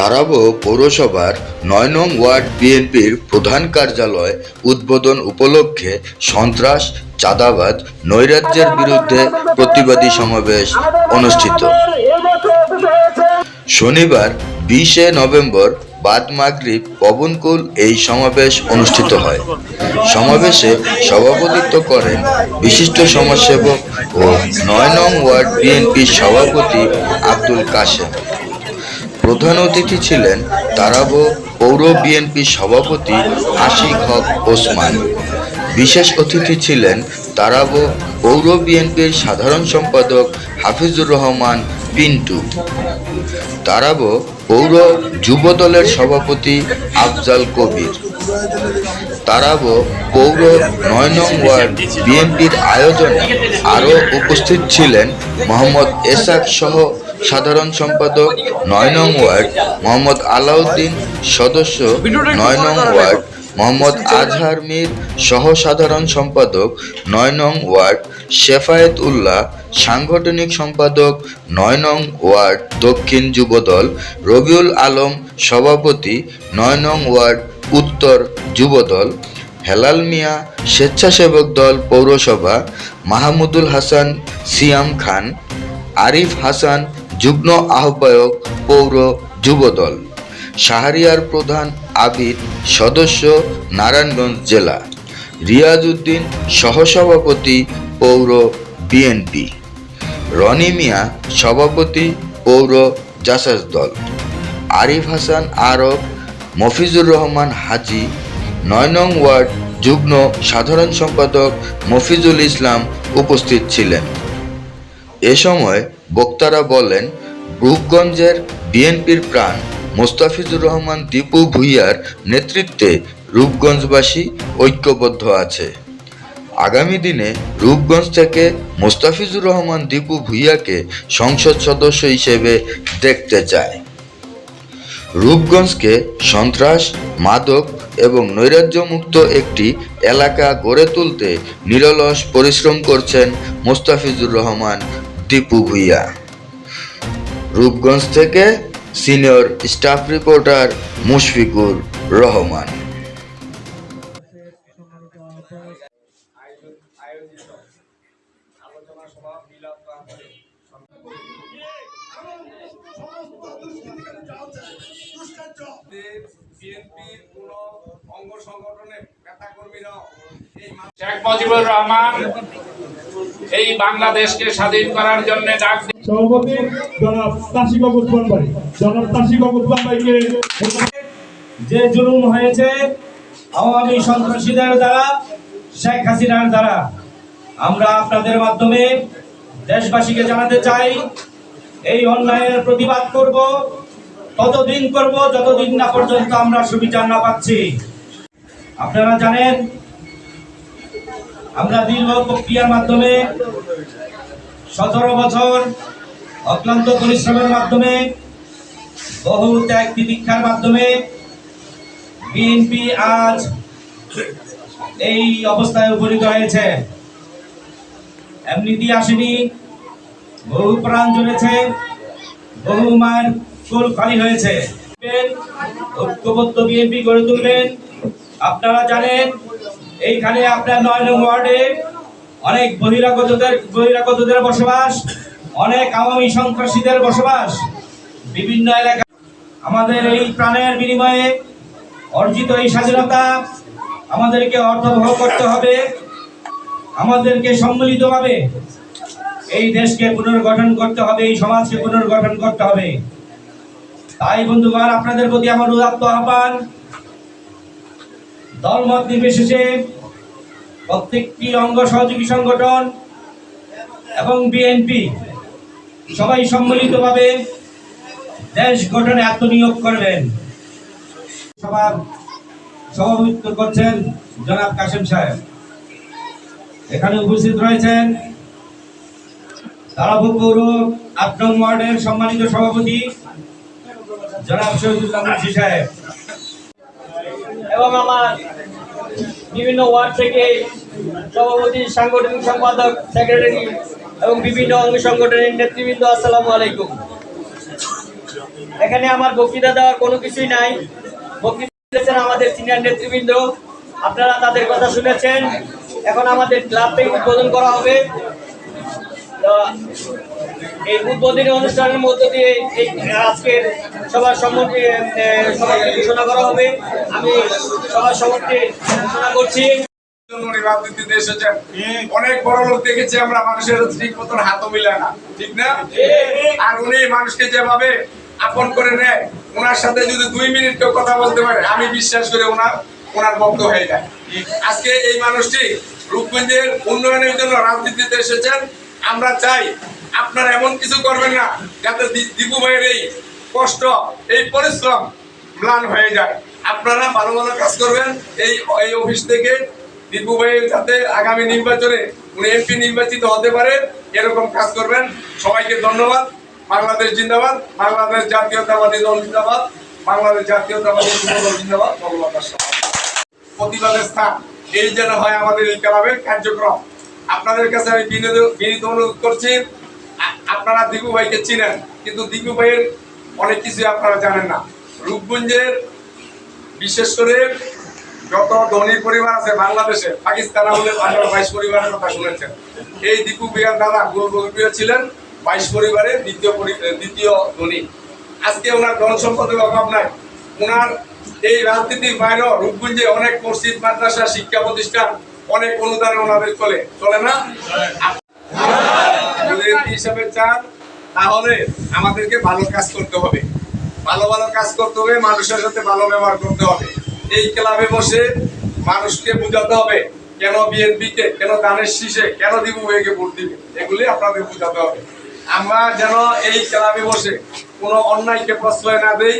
তারাবো পৌরসভার নয় নং ওয়ার্ড বিএনপির প্রধান কার্যালয় উদ্বোধন উপলক্ষে সন্ত্রাস চাঁদাবাদ নৈরাজ্যের বিরুদ্ধে প্রতিবাদী সমাবেশ অনুষ্ঠিত। শনিবার বিশে নভেম্বর বাদ মাগরিব পবনকুল এই সমাবেশ অনুষ্ঠিত হয়। সমাবেশে সভাপতিত্ব করেন বিশিষ্ট সমাজসেবক ও নয় নং ওয়ার্ড বিএনপির সভাপতি আব্দুল কাশেম। প্রধান অতিথি ছিলেন তারাবো পৌর বিএনপির সভাপতি আশিক হক ওসমান। বিশেষ অতিথি ছিলেন তারাবো পৌর বিএনপির সাধারণ সম্পাদক হাফিজুর রহমান পিন্টু। তারাবো পৌর যুব দলের সভাপতি আফজাল কবির। তারাবো পৌর নয় নং ওয়ার্ড বিএনপির আয়োজনে আরও উপস্থিত ছিলেন মোহাম্মদ এসাক সহ সাধারণ সম্পাদক নয় নং ওয়ার্ড মোহাম্মদ আলাউদ্দিন সদস্য নয় নং ওয়ার্ড মোহাম্মদ আজহার মীর সহ সাধারণ সম্পাদক নয় নং ওয়ার্ড শেফায়েত উল্লাহ সাংগঠনিক সম্পাদক নয় নং ওয়ার্ড দক্ষিণ যুবদল রবিউল আলম সভাপতি নয় নং ওয়ার্ড উত্তর যুবদল হেলাল মিয়া স্বেচ্ছাসেবক দল পৌরসভা মাহমুদুল হাসান সিয়াম খান আরিফ হাসান যুগ্ম আহ্বায়ক পৌর যুবদল, শাহরিয়ার প্রধান আবিদ সদস্য নারায়ণগঞ্জ জেলা রিয়াজ উদ্দিন সহসভাপতি পৌর বিএনপি, রনি মিয়া সভাপতি পৌর জাসাস দল, আরিফ হাসান আরব, মফিজুর রহমান হাজি, নয় নং ওয়ার্ড যুগ্ম সাধারণ সম্পাদক মফিজুল ইসলাম উপস্থিত ছিলেন। এ সময় বক্তারা বলেন রূপগঞ্জের বিএনপির প্রাণ মোস্তাফিজুর রহমান, দীপু ভুইয়ার নেতৃত্বে রূপগঞ্জবাসী ঐক্যবদ্ধ আছে। আগামী দিনে রূপগঞ্জ থেকে মোস্তাফিজুর রহমান, দীপু ভুইয়াকে সংসদ সদস্য হিসেবে দেখতে চায়। রূপগঞ্জকে সন্ত্রাস, মাদক এবং নৈরাজ্যমুক্ত একটি এলাকা গড়ে তুলতে নিরলস পরিশ্রম করছেন মোস্তাফিজুর রহমান দীপু ভুইয়া। রূপগঞ্জ থেকে senior staff reporter Mushfiqur Rahman. Sheikh Rahman এই বাংলাদেশকে স্বাধীন করার জন্য ডাক সভাপতি জনাব তাসিক উসমান ভাই জনাব তাসিক ভাইকে যে জুলুম হয়েছে, আওয়ামী সন্ত্রাসীদের দ্বারা, শেখ হাসিনার দ্বারা, আমরা আপনাদের মাধ্যমে দেশবাসীকে জানাতে চাই, এই অন্যায়ের প্রতিবাদ করব, ততদিন করব, যতদিন না পর্যন্ত আমরা সুবিচার না পাচ্ছি। আপনারা জানেন আমরা দীর্ঘ প্রক্রিয়ার মাধ্যমে সতেরো বছর অক্লান্ত পরিশ্রমের মাধ্যমে বহু ত্যাগ তিতিক্ষার মাধ্যমে বিএনপি আজ এই অবস্থায় উপনীত হয়েছে। এমনিতেই আসেনি, বহু প্রাণ জ্বলেছে বহু মায়ের কুল খালি হয়েছে। ঐক্যবদ্ধ বিএনপি গড়ে তুলবেন, আপনারা জানেন এইখানে আপনার নয় নং ওয়ার্ডে অনেক বহিরাগতদের বহিরাগতদের বসবাস, অনেক আওয়ামী সন্ত্রাসীদের বসবাস, বিভিন্ন এলাকা। আমাদের এই প্রাণের বিনিময়ে অর্জিত এই স্বাধীনতা আমাদেরকে অর্থবহ করতে হবে। আমাদেরকে সম্মিলিতভাবে এই দেশকে পুনর্গঠন করতে হবে, এই সমাজকে পুনর্গঠন করতে হবে। তাই বন্ধুগণ, আপনাদের প্রতি আমার উদাত্ত আহ্বান। দলমত নির্বিশেষে প্রত্যেকটি অঙ্গ সহযোগী সংগঠন এবং বিএনপি সবাই সম্মিলিতভাবে দেশ গঠনে আত্মনিয়োগ করবেন। সভার সভাপতিত্ব করছেন জনাব কাশেম সাহেব। এখানে উপস্থিত রয়েছেন তারাপুর পৌর আট নং ওয়ার্ডের সম্মানিত সভাপতি জনাব শহীদুল্লাহ মুন্সি সাহেব। এবং আমার বিভিন্ন ওয়ার্ড থেকে সভাপতি, সাংগঠনিক সম্পাদক সেক্রেটারি এবং বিভিন্ন অঙ্গ সংগঠনের নেতৃবৃন্দ, আসসালামু আলাইকুম। এখানে আমার বক্তৃতা দেওয়ার কোনো কিছুই নাই। বক্তৃতা দিয়েছেন আমাদের সিনিয়র নেতৃবৃন্দ। আপনারা তাদের কথা শুনেছেন। এখন আমাদের ক্লাবটি উদ্বোধন করা হবে। এই উদ্বোধনী অনুষ্ঠানের মধ্য দিয়ে এই আজকের সবার সম্মতি সবাইকে ঘোষণা করা হবে। আমি সবার সম্মতি ঘোষণা করছি। আমি বিশ্বাস করে ওনার ওনার ভক্ত হয়ে যায়। আজকে এই মানুষটি রূপগঞ্জের উন্নয়নের জন্য রাজনীতিতে এসেছেন। আমরা চাই আপনারা এমন কিছু করবেন না, যাতে দীপু ভাইয়ের এই কষ্ট, এই পরিশ্রম ম্লান হয়ে যায়। আপনারা ভালো ভালো কাজ করবেন, এই এই অফিস থেকে দীপু ভাই যাতে আগামী নির্বাচনে উনি এমপি নির্বাচিত হতে পারে এরকম কাজ করবেন। সবাইকে ধন্যবাদ। বাংলাদেশ জিন্দাবাদ। বাংলাদেশ জাতীয়তাবাদী দল জিন্দাবাদ। বাংলাদেশ জাতীয়তাবাদী যুব দল জিন্দাবাদ ভগবান প্রতিবাদের স্থান, এই যেন হয় আমাদের এই ক্লাবের কার্যক্রম। আপনাদের কাছে আমি বিনীত বিনীত অনুরোধ করছি আপনারা দীপু ভাইকে চিনেন, কিন্তু দীপু ভাইয়ের অনেক কিছুই আপনারা জানেন না। রূপগঞ্জের, বিশেষ করে যত ধনী পরিবার আছে বাংলাদেশে, পাকিস্তান আমলে আঠারো বাইশ পরিবারের কথা শুনেছেন। এই দীপু বিয়ার দাদা গুরুপ্রিয় ছিলেন, বাইশ পরিবারের দ্বিতীয় দ্বিতীয় ধনী। আজকে ওনার ধন সম্পদের অভাব নাই। ওনার এই রাজনীতির বাইরেও রূপগঞ্জে অনেক মসজিদ, মাদ্রাসা, শিক্ষা প্রতিষ্ঠান অনেক অনুদানে ওনাদের চলে। চলে না? হিসাবে চান, তাহলে আমাদেরকে ভালো কাজ করতে হবে। ভালো ভালো কাজ করতে হবে, মানুষের সাথে ভালো ব্যবহার করতে হবে। এই ক্লাবে বসে মানুষকে বোঝাতে হবে কেন বিএনপি কে কেন দানের শীষে, কেন দিব ভাইকে ভোট দিবে? এগুলি আপনাদের বোঝাতে হবে। আমরা যেন এই ক্লাবে বসে কোনো অন্যায়কে প্রশ্রয় না দেই,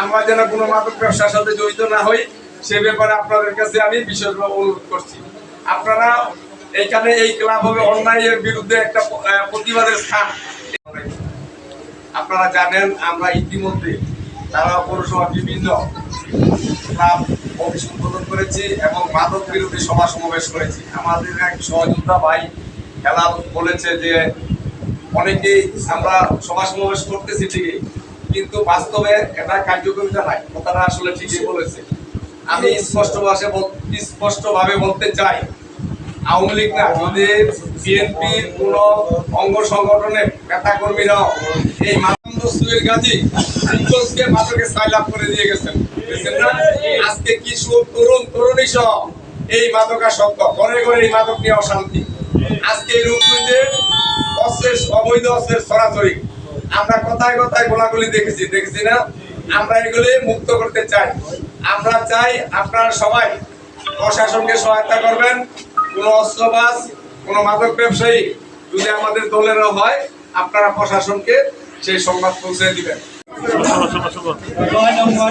আমরা যেন কোনো মাদক ব্যবসার সাথে জড়িত না হই, সে ব্যাপারে আপনাদের কাছে আমি বিশেষভাবে অনুরোধ করছি। আপনারা এখানে এই ক্লাব হবে অন্যায়ের বিরুদ্ধে একটা প্রতিবাদের স্থান। আপনারা জানেন, আমরা ইতিমধ্যে তারা পৌরসভা বিভিন্ন ক্লাব অফিস উদ্বোধন করেছি এবং মাদক বিরোধী সভা সমাবেশ করেছি। আমাদের এক সহযোদ্ধা ভাই হেলাল বলেছে যে, অনেকেই আমরা সভা সমাবেশ করতেছি ঠিকই, কিন্তু বাস্তবে এটা কার্যকরিতা নাই। কথাটা আসলে ঠিকই বলেছে। আমি স্পষ্ট ভাষে স্পষ্ট ভাবে বলতে চাই, আওয়ামী লীগ না, যদি বিএনপি কোন অঙ্গ সংগঠনের নেতা কর্মীরাও এই সুয়ের গাজী ফিরোজকে মাদকে সাইলাপ করে দিয়ে গেছেন। বুঝছেন না? আজকে তরুণ তরুণী সহ এই মাদকাসক্ত ঘরে ঘরে এই মাদক নিয়ে অশান্তি। আজকে এই রূপগঞ্জে অস্ত্রের অবৈধ অস্ত্রের ছড়াছড়ি আমরা কথায় কথায় গোলাগুলি দেখেছি দেখেছি না? আমরা এগুলি মুক্ত করতে চাই। আমরা চাই আপনারা সবাই প্রশাসনকে সহায়তা করবেন। কোন অস্ত্রবাজ কোন মাদক ব্যবসায়ী যদি আমাদের দলেরও হয়, আপনারা প্রশাসনকে সেই সংবাদ পৌঁছে দিবেন। নয় নম্বর